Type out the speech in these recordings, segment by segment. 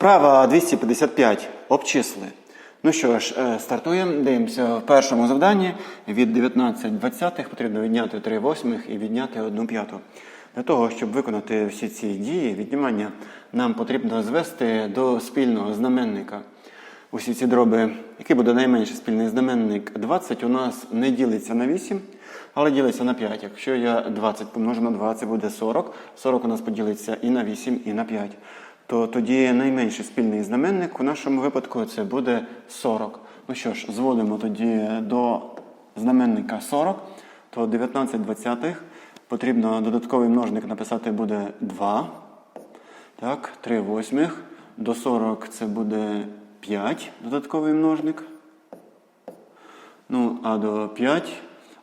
Вправа 255. Обчисли. Ну що ж, е, стартуємо. Дивимося в першому завданні. Від 19 двадцятих потрібно відняти 3 восьмих і відняти 1 п'яту. Для того, щоб виконати всі ці дії, віднімання, нам потрібно звести до спільного знаменника. Усі ці дроби, який буде найменший спільний знаменник 20, у нас не ділиться на 8, але ділиться на 5. Якщо я 20 помножу на 2, це буде 40. 40 у нас поділиться і на 8, і на 5. То тоді найменший спільний знаменник у нашому випадку це буде 40. Ну що ж, зводимо тоді до знаменника 40, то 19 двадцятих потрібно додатковий множник написати буде 2. Так, 3 восьмих. До 40 це буде 5 додатковий множник. Ну, а до 5,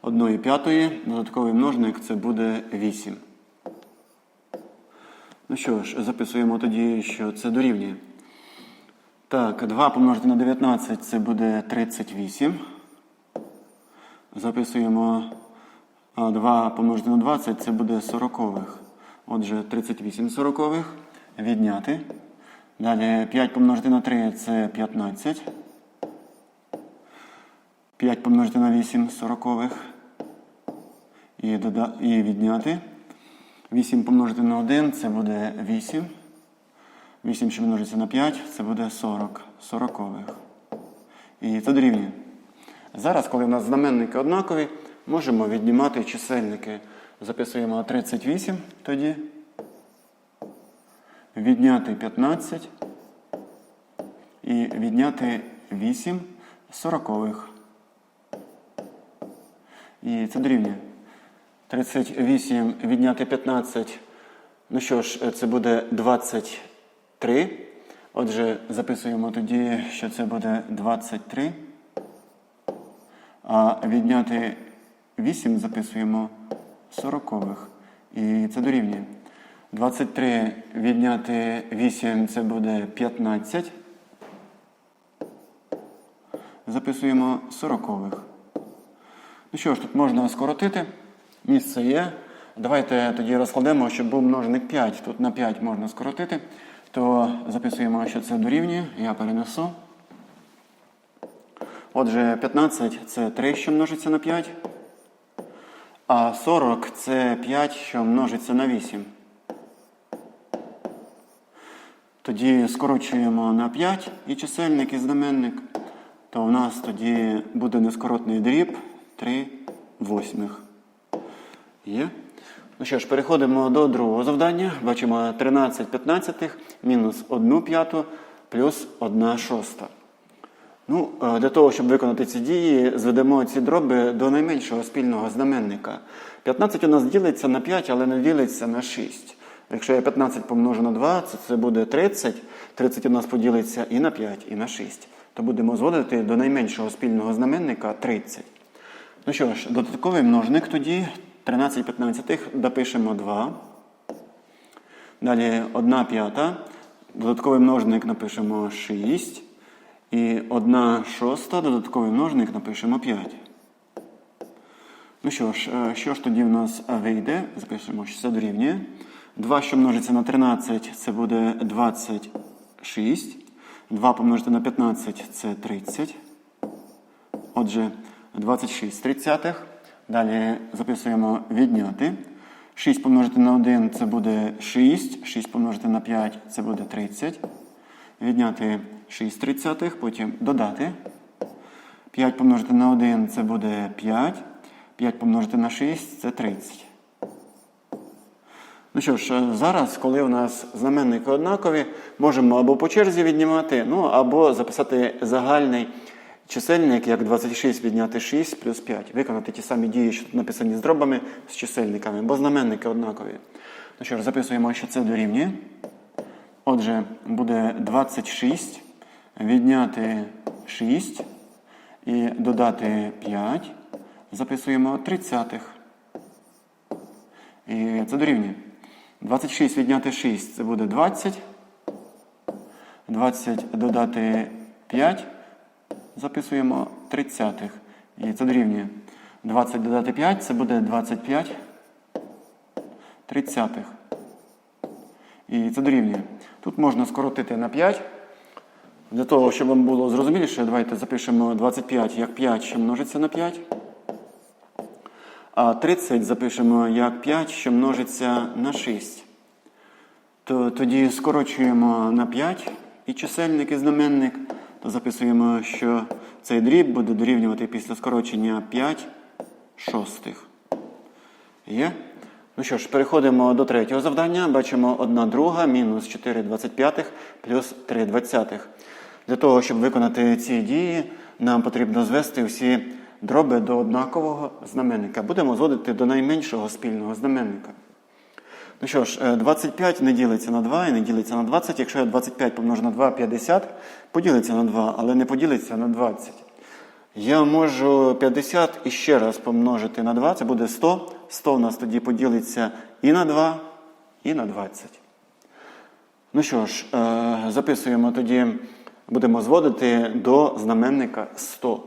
1 п'ятої додатковий множник це буде 8. Ну що ж, записуємо тоді, що це дорівнює. Так, 2 помножити на 19 це буде 38. Записуємо 2 помножити на 20 це буде 40. Отже, 38 сорокових. Відняти. Далі 5 помножити на 3 це 15. 5 помножити на 8 сорокових. І, дода... і відняти. 8 помножити на 1 це буде 8. 8, що множиться на 5, це буде 40 сорокових. І це дорівнює. Зараз, коли в нас знаменники однакові, можемо віднімати чисельники. Записуємо 38 тоді. Відняти 15 і відняти 8 сорокових. І це дорівнює. 38 відняти 15. Ну що ж, це буде 23. Отже, записуємо тоді, що це буде 23. А відняти 8 записуємо сорокових. І це дорівнює. 23 відняти 8 це буде 15. Записуємо сорокових. Ну що ж, тут можна скоротити. Місце є. Давайте тоді розкладемо, щоб був множник 5. Тут на 5 можна скоротити. То записуємо, що це дорівнює. Я перенесу. Отже, 15 це 3, що множиться на 5. А 40 це 5, що множиться на 8. Тоді скорочуємо на 5 і чисельник, і знаменник. То в нас тоді буде нескоротний дріб 3 восьмих. Є. Ну що ж, переходимо до другого завдання. Бачимо 13 п'ятнадцятих мінус 1 п'яту плюс 1 шоста. Ну, е, Для того, щоб виконати ці дії, зведемо ці дроби до найменшого спільного знаменника. 15 у нас ділиться на 5, але не ділиться на 6. Якщо я 15 помножу на 2, це, це буде 30. 30 у нас поділиться і на 5, і на 6. То будемо зводити до найменшого спільного знаменника 30. Ну що ж, додатковий множник тоді 13 п'ятнадцятих допишемо 2. Далі 1 п'ята. Додатковий множник напишемо 6. І 1 шоста, додатковий множник напишемо 5. Ну що ж, е, що ж тоді в нас вийде? Запишемо, що це дорівнює. 2, що множиться на 13, це буде 26. 2 помножити на 15 це 30. Отже, 26 тридцятих. Далі записуємо відняти. 6 помножити на 1 це буде 6. 6 помножити на 5 це буде 30. Відняти 6 тридцятих, потім додати. 5 помножити на 1 це буде 5. 5 помножити на 6 це 30. Ну що ж, зараз, коли у нас знаменники однакові, можемо або по черзі віднімати, ну або записати загальний чисельник, як 26 відняти 6 плюс 5. Виконати ті самі дії, що тут написані з дробами, з чисельниками, бо знаменники однакові. Ну що ж, записуємо, що це дорівнює. Отже, буде 26 відняти 6 і додати 5. Записуємо 30. І це дорівнює. 26 відняти 6 це буде 20. 20 додати 5. Записуємо 30. І це дорівнює. 20 додати 5 це буде 25 тридцятих. І це дорівнює. Тут можна скоротити на 5. Для того, щоб вам було зрозуміліше, давайте запишемо 25 як 5, що множиться на 5. А 30 запишемо як 5, що множиться на 6. То тоді скорочуємо на 5 і чисельник, і знаменник, то записуємо, що цей дріб буде дорівнювати після скорочення 5 шостих. Є? Ну що ж, переходимо до третього завдання. Бачимо 1 друга мінус 4 25 плюс 3 двадцятих. Для того, щоб виконати ці дії, нам потрібно звести всі дроби до однакового знаменника. Будемо зводити до найменшого спільного знаменника. Ну що ж, е, 25 не ділиться на 2 і не ділиться на 20. Якщо я 25 помножу на 2, 50, поділиться на 2, але не поділиться на 20. Я можу 50 і ще раз помножити на 2, це буде 100. 100 у нас тоді поділиться і на 2, і на 20. Ну що ж, е, записуємо тоді, будемо зводити до знаменника 100.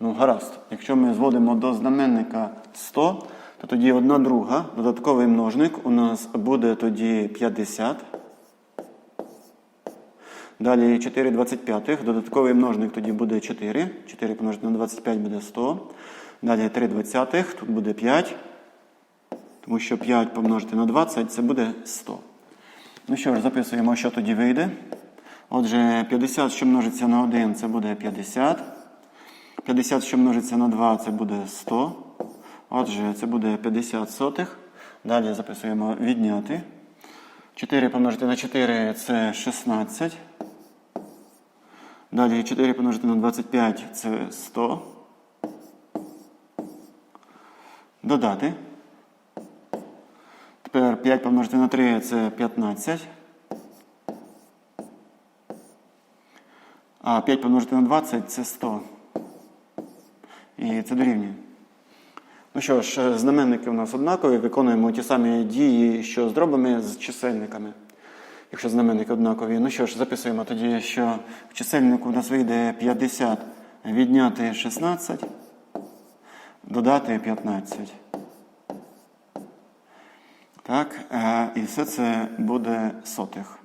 Ну, гаразд, якщо ми зводимо до знаменника 100, то тоді одна друга, додатковий множник у нас буде тоді 50. Далі 4 25, додатковий множник тоді буде 4. 4 помножити на 25 буде 100. Далі 3 двадцятих, тут буде 5. Тому що 5 помножити на 20 це буде 100. Ну що ж, записуємо, що тоді вийде. Отже, 50, що множиться на 1, це буде 50. 50, що множиться на 2, це буде 100. Отже, це буде 50 сотих. Далі записуємо відняти. 4 помножити на 4 це 16. Далі 4 помножити на 25 це 100. Додати. Тепер 5 помножити на 3 це 15. А 5 помножити на 20 це 100. І це дорівнює. Ну що ж, знаменники у нас однакові, виконуємо ті самі дії, що з дробами, з чисельниками. Якщо знаменники однакові. Ну що ж, записуємо тоді, що в чисельнику у нас вийде 50 відняти 16, додати 15. Так, е, і все це буде сотих.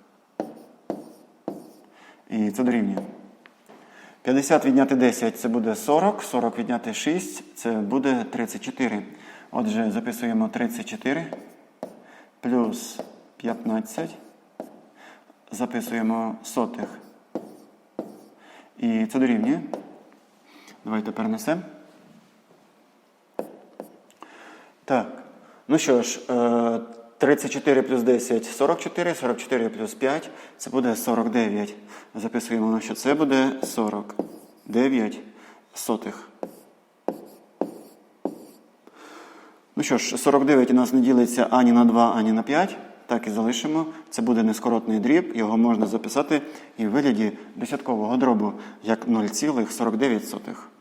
І це дорівнює. 50 відняти 10 це буде 40, 40 відняти 6 це буде 34. Отже, записуємо 34 плюс 15. Записуємо сотих. І це дорівнює. Давайте перенесемо. Так. Ну що ж, е, 34 плюс 10 44, 44 плюс 5 це буде 49. Записуємо, що це буде 49 сотих. Ну що ж, 49 у нас не ділиться ані на 2, ані на 5. Так і залишимо. Це буде нескоротний дріб, його можна записати і в вигляді десяткового дробу як 0,49.